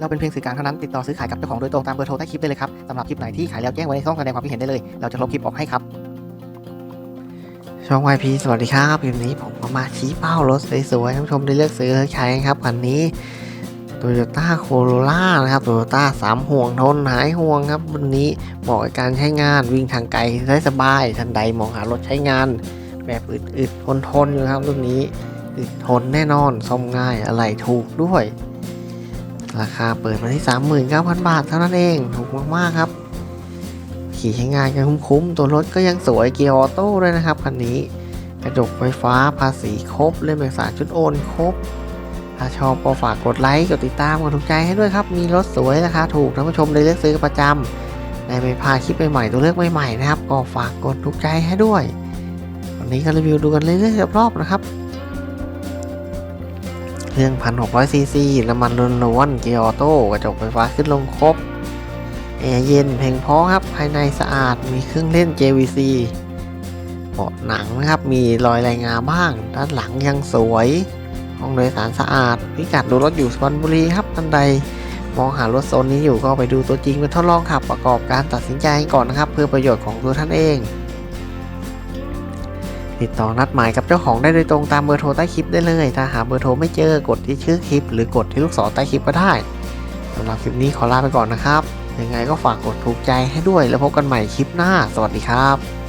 เราเป็นเพียงสื่อกลางเท่านั้นติดต่อซื้อขายกับเจ้าของโดยตรงตามเบอร์โทรใต้คลิปได้เลยครับสำหรับคลิปไหนที่ขายแล้วแจ้งไว้ในช่องแสดงความคิดเห็นได้เลย เราจะลบคลิปออกให้ครับ ช่อง YP สวัสดีครับคลิปนี้ผมก็มาชี้เป้ารถสวยๆท่านผู้ชมได้เลือกซื้อใช้ครับคันนี้ Toyota Corolla นะครับ Toyota สามห่วงทนหายห่วงครับวันนี้เหมาะกับการใช้งานวิ่งทางไกลได้สบาย ทันใดมองหารถใช้งาน แบบอึดๆทนๆอยู่ครับรุ่นนี้อึดทนแน่นอนซ่อมง่ายอะไรถูกด้วย ราคาเปิดมาที่ 39,000 บาทเท่านั้นเอง ถูกมาก ๆ ครับ ขี่ใช้งานกันคุ้มๆ ตัวรถก็ยังสวยเกียร์ออโต้ด้วยนะครับคันนี้ กระจกไฟฟ้าภาษีครบ เล่มเอกสารชุดโอนครบ ถ้าชอบก็ฝากกดไลค์ กดติดตามกดถูกใจให้ด้วยครับ มีรถสวยราคาถูกท่านผู้ชมได้เลือกซื้อประจำได้ไม่พลาดคลิปใหม่ๆตัวเลือกใหม่ๆนะครับ ก็ฝากกดถูกใจให้ด้วย วันนี้ก็รีวิวดูกันเรื่อยๆรอบๆนะครับ เครื่อง 1,600 ซีซี น้ำมันล้วนๆเกียร์ออโต้ กระจกไฟฟ้าขึ้นลงครบ แอร์เย็นเพลงพราะครับ ภายในสะอาด มีเครื่องเล่น JVC เบาะหนังนะครับ มีรอยลายงาบ้าง ด้านหลังยังสวย ห้องโดยสารสะอาด พิกัดดูรถอยู่สุพรรณบุรีครับท่านใด มองหารถโซนนี้อยู่ก็ไปดูตัวจริงเป็นทดลองขับประกอบการตัดสินใจก่อนนะครับ เพื่อประโยชน์ของตัวท่านเอง ติดต่อนัดหมายกับเจ้าของได้โดยตรงตามเบอร์โทรใต้คลิปได้เลย ถ้าหาเบอร์โทรไม่เจอกดที่ชื่อคลิป หรือกดที่ลูกศรใต้คลิปก็ได้สำหรับคลิปนี้ขอลาไปก่อนนะครับ ยังไงก็ฝากกดถูกใจให้ด้วยแล้วพบกันใหม่คลิปหน้า สวัสดีครับ